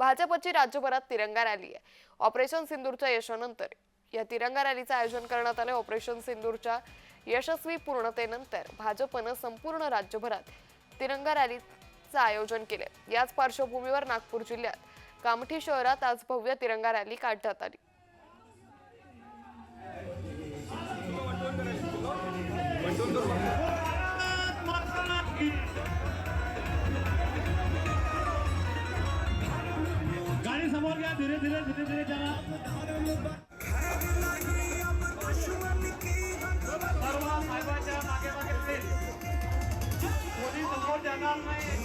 भाजपची राज्यभरात तिरंगा रॅली आहे. ऑपरेशन सिंदूरच्या यशानंतर या तिरंगा रॅलीचं आयोजन करण्यात आलं. ऑपरेशन सिंदूरच्या यशस्वी पूर्णतेनंतर भाजपनं संपूर्ण राज्यभरात तिरंगा रॅलीचं आयोजन केले. याच पार्श्वभूमीवर नागपूर जिल्ह्यात कामठी शहरात आज भव्य तिरंगा रॅली काढण्यात आली. गाडी समोर घ्या धीरे धीरे धीरे धीरे चला सर्व मागे मागे कोणी समोर जाणार नाही.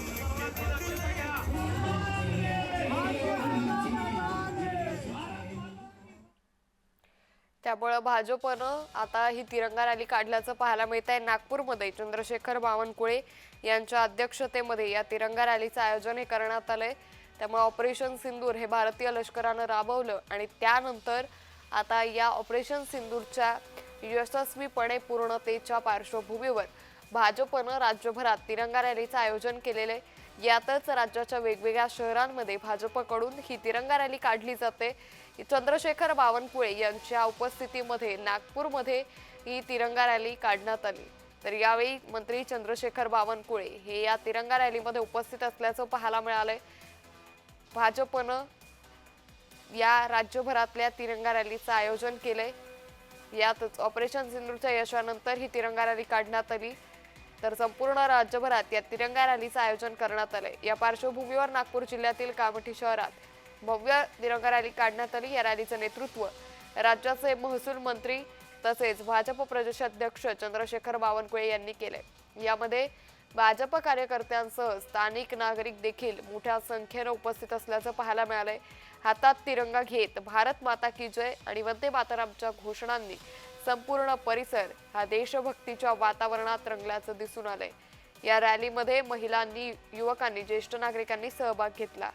त्यामुळं भाजपनं आता ही तिरंगा रॅली काढल्याचं पाहायला मिळत आहे नागपूरमध्ये चंद्रशेखर बावनकुळे यांच्या अध्यक्षतेमध्ये या तिरंगा रॅलीचं आयोजन हे करण्यात आलंय. त्यामुळे ऑपरेशन सिंदूर हे भारतीय लष्करानं राबवलं आणि त्यानंतर आता या ऑपरेशन सिंदूरच्या यशस्वीपणे पूर्णतेच्या पार्श्वभूमीवर भाजपनं राज्यभरात तिरंगा रॅलीचं आयोजन केलेलं आहे. यातच राज्याच्या वेगवेगळ्या शहरांमध्ये भाजपकडून ही तिरंगा रॅली काढली जाते. चंद्रशेखर बावनकुळे यांच्या उपस्थितीमध्ये नागपूरमध्ये ही तिरंगा रॅली काढण्यात आली. तर यावेळी मंत्री चंद्रशेखर बावनकुळे हे या तिरंगा रॅलीमध्ये उपस्थित असल्याचं पाहायला मिळालंय. भाजपनं या राज्यभरातल्या तिरंगा रॅलीचं आयोजन केलंय. यातच ऑपरेशन सिंधूच्या यशानंतर ही तिरंगा रॅली काढण्यात आली. तर संपूर्ण राज्यभरात या तिरंगा रॅलीचं आयोजन करण्यात आलंय. या पार्श्वभूमीवर नागपूर जिल्ह्यातील कामठी शहरात भव्य तिरंगा रॅली काढण्यात आली. या रॅलीचं नेतृत्व राज्याचे महसूल मंत्री तसेच भाजप प्रदेशाध्यक्ष चंद्रशेखर बावनकुळे यांनी केले यामध्ये भाजप कार्यकर्त्यांसह स्थानिक नागरिक देखील मोठ्या संख्येनं उपस्थित असल्याचं पाहायला मिळालंय. हातात तिरंगा घेत भारत माता की जय आणि वंदे मातरमच्या घोषणांनी संपूर्ण परिसर हा देशभक्तीच्या वातावरणात रंगल्याचं दिसून आलंय. या रॅलीमध्ये महिलांनी युवकांनी ज्येष्ठ नागरिकांनी सहभाग घेतला.